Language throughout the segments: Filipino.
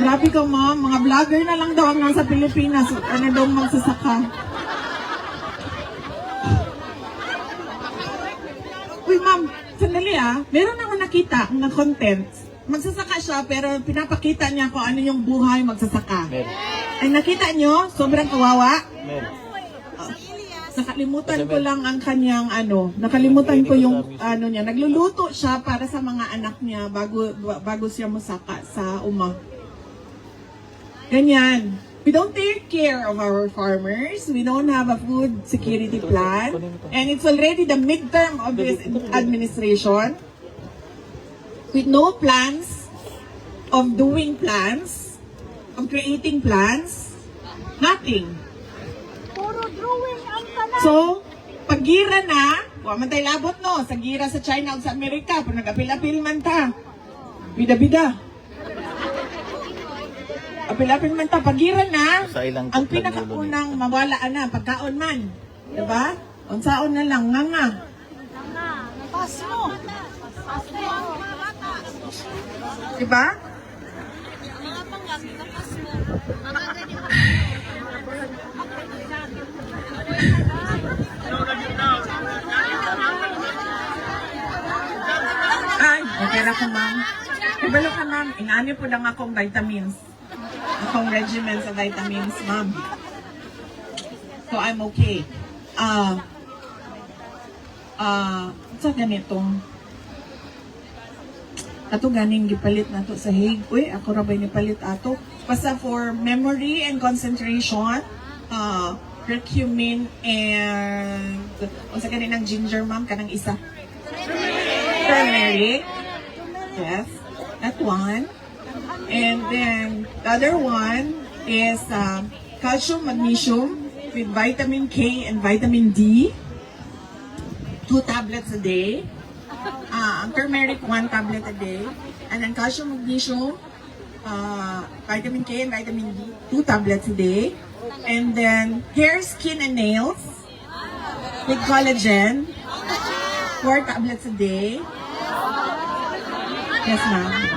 Grabe ka, ma'am. Mga vlogger na lang daw ang nasa Pilipinas. Ano daw magsasaka. Uy, ma'am. Sandali ah. Meron ako nakita na content. Magsasaka siya pero pinapakita niya kung ano yung buhay magsasaka. Meron. Ay nakita nyo? Sobrang kawawa. Meron. Nakalimutan ko lang ang kanyang ano, nakalimutan ko yung ano niya. Nagluluto siya para sa mga anak niya bago ba- bago siya musaka sa uma. Ganyan. We don't take care of our farmers. We don't have a food security plan. And it's already the midterm of this administration with no plans of doing plans, of creating plans, nothing. Puro drawing ang tanan. So, pag gira na, wa man tay labot no, sa gira sa China o sa Amerika, pag nag-apil-apil man ta. Bida-bida. Apil-apil man ta, pag gira na, Sa ilang ang pinakaunang mawala na, pagkaon man. Diba? Unsaon na lang, nga nga. Pas mo. Pas mo. Diba? Mga panggang, pas mo. Ay, okay na ko ma'am. Ibalo ka ma'am, inaani po lang akong vitamins. Akong regimen sa vitamins, ma'am. So I'm okay. Ah, ah, sa ganitong ato ganing gipalit nato sa Hague. Uy, ako ra ba ni palit ato? Basta for memory and concentration, uh, curcumin and unsa ganin ang ginger ma'am kanang isa turmeric. Yes, that one. And then the other one is um, calcium, magnesium with vitamin K and vitamin D. Two tablets a day. Uh, ang turmeric, one tablet a day. And then calcium, magnesium, uh, vitamin K and vitamin D, two tablets a day. And then hair, skin, and nails with collagen, four tablets a day. Yes, ma'am.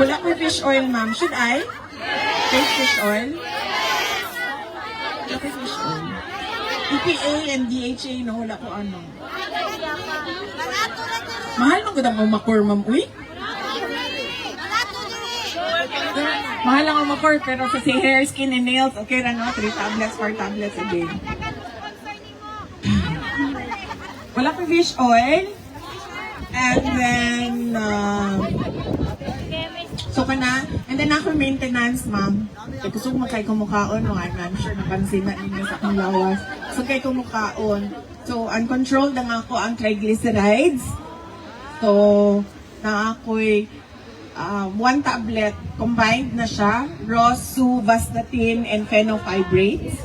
Wala ko fish oil, ma'am. Should I? Take fish oil? Ko fish oil. EPA and DHA, no? Wala ko ano. Mahal mo gudang umakor, ma'am. Uy? Mahal lang umakor, pero sa si hair, skin, and nails, okay na, no? 3 tablets, 4 tablets a day. Wala ko fish oil. And then, uh, ka na. And then ako maintenance, ma'am. Kaya gusto mo kay kumukaon, no? I'm, sure napansin na ninyo sa akong lawas. So kay kumukaon. So, uncontrolled na nga ako ang triglycerides. So, na ako'y uh, one tablet, combined na siya. Rosuvastatin and fenofibrates.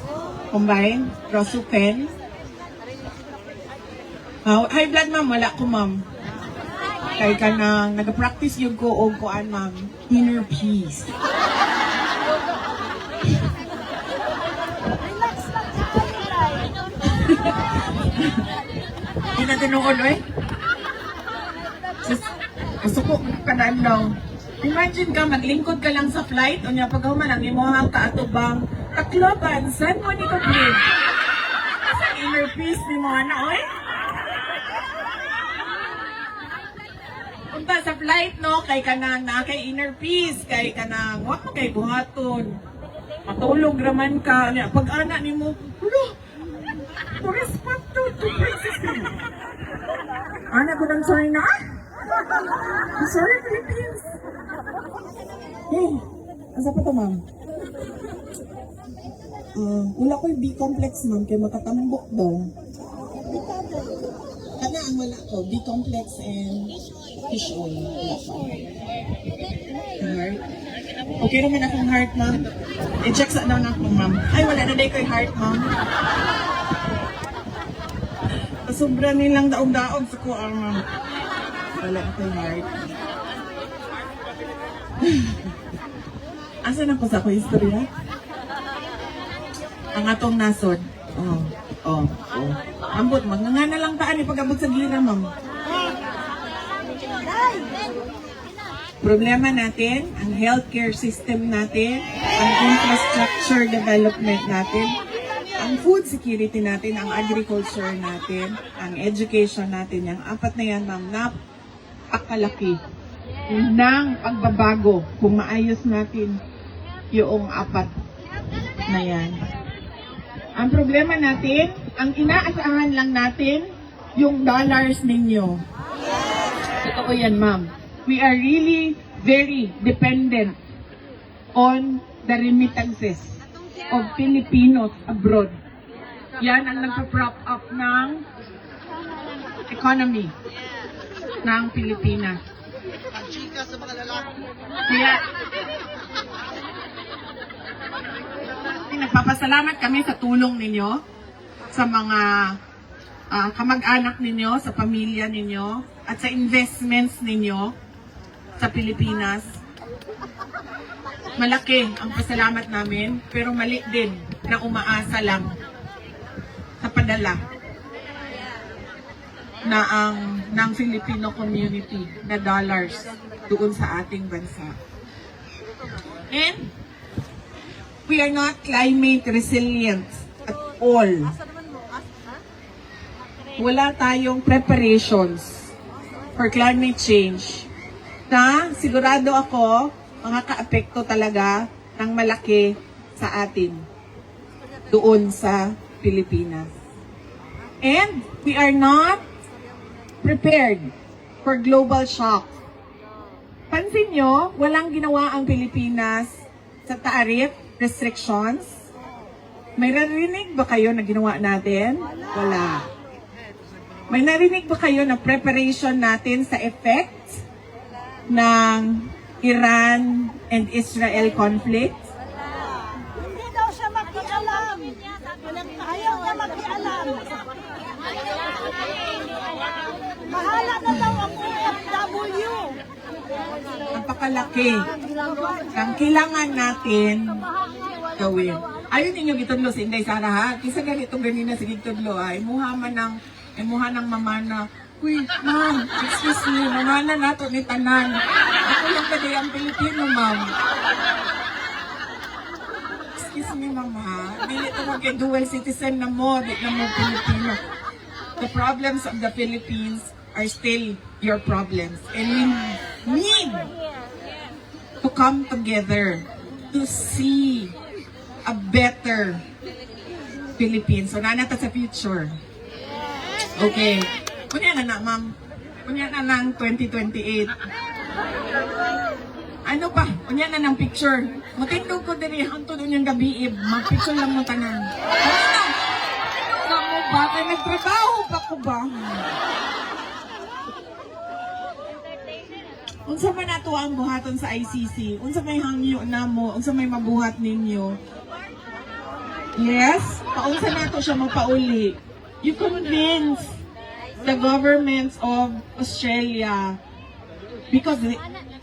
Combined. Rosufen. Uh, high blood, ma'am. Wala ko, ma'am. Kay ka nang nag-practice yung ko o kuan, ma'am. Inner peace. Relax lang. Hindi na tinuon, eh. Sus, gusto ko kanaan daw. Imagine ka, maglingkod ka lang sa flight, o niya pagkahuman ang imuhang kaatubang, Tacloban, saan mo ni ka please? Sa inner peace ni mo, ano, oy? Punta sa flight, no, kay ka na, kay inner peace, kay ka na, wag mo kay buhaton. Matulog raman ka, niya, pag anak ni mo, Ulo, to respect to, to princess Ana ko ng China? Sorry, Philippines. Hey, asa pa to, ma'am? Ah, wala ko yung B-complex, ma'am, kaya matatambok daw. Kana ang wala ko, B-complex and fish oil. Heart. Okay naman akong heart, ma'am. I-check sa daw na ako, ma'am. Ay, wala na day ko yung heart, ma'am. Sobra nilang daog-daog sa kuha, ma'am. Wala yung heart. Asa na ko sa ko istorya? Ang atong nasod. Oh, oh, oh. Ambot, magnganga na lang taan ipag-abot sa gira, ma'am. Problema natin, ang healthcare system natin, ang infrastructure development natin, ang food security natin, ang agriculture natin, ang education natin, yung apat na yan, ma'am, napakalaki ng pagbabago kung maayos natin yung apat na yan. Ang problema natin, ang inaasahan lang natin, yung dollars ninyo. Totoo yan, ma'am. We are really very dependent on the remittances of Filipinos abroad. Yan ang nagpa-prop up ng economy ng Pilipinas. Kaya, nagpapasalamat kami sa tulong ninyo, sa mga ah, kamag-anak ninyo, sa pamilya ninyo, at sa investments ninyo sa Pilipinas. Malaki ang pasalamat namin, pero mali din na umaasa lang sa padala na ang ng Filipino community na dollars doon sa ating bansa. And we are not climate resilient at all. Wala tayong preparations for climate change na sigurado ako makaka-apekto talaga ng malaki sa atin doon sa Pilipinas. And we are not prepared for global shock. Pansin nyo, walang ginawa ang Pilipinas sa tariff restrictions. May narinig ba kayo na ginawa natin? Wala. May narinig ba kayo na preparation natin sa effect ng Iran and Israel conflict? Hindi daw siya makialam. Ayaw niya makialam. Bahala na daw ang OFW. Napakalaki ang kailangan natin gawin. Ayun ninyo gitudlo sa Inday Sara ha. Kisa ganitong ganina sa gitudlo ay imuha man ng imuha ng mamana. Uy, ma'am, excuse me, mamana nato ni tanan. Ako lang kada ang Pilipino, ma'am. Excuse me, mama. Dili to mag dual citizen na mo, di na mo Pilipino. The problems of the Philippines are still your problems. And we need to come together to see a better Philippines. So, nanata sa future. Okay. Kunya na na, ma'am. Kunya na ng 2028. Ano pa? Kunya na ng picture. Matindog ko diri hanto doon yung gabi. Mag-picture lang mo tanan. Ano mo ba? Kaya nagtrabaho pa ko ba? Unsa man nato ang buhaton sa ICC? Unsa may hangyo namo? Unsa may mabuhat ninyo? Yes, paunsa nato siya mapauli. You convince the governments of Australia because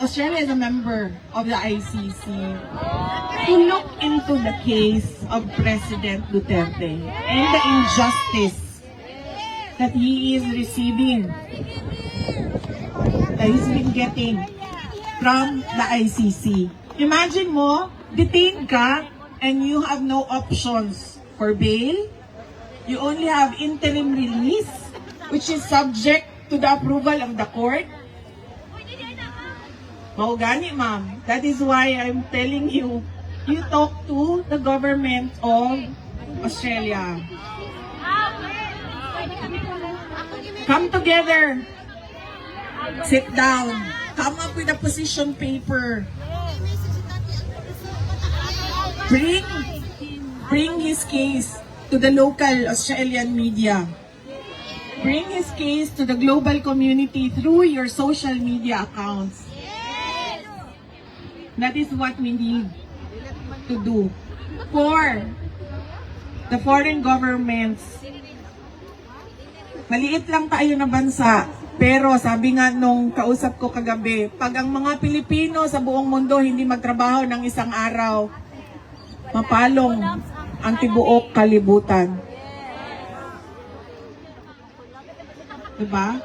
Australia is a member of the ICC to look into the case of President Duterte and the injustice that he is receiving that he's been getting from the ICC. Imagine mo, detained ka and you have no options for bail. You only have interim release, which is subject to the approval of the court. Gani, ma'am. That is why I'm telling you, you talk to the government of Australia. Come together. Sit down. Come up with a position paper. Bring, bring his case to the local Australian media. Bring his case to the global community through your social media accounts. That is what we need to do for the foreign governments. Maliit lang tayo na bansa, pero sabi nga nung kausap ko kagabi, pag ang mga Pilipino sa buong mundo hindi magtrabaho ng isang araw, mapalong ang tibuok kalibutan. Diba?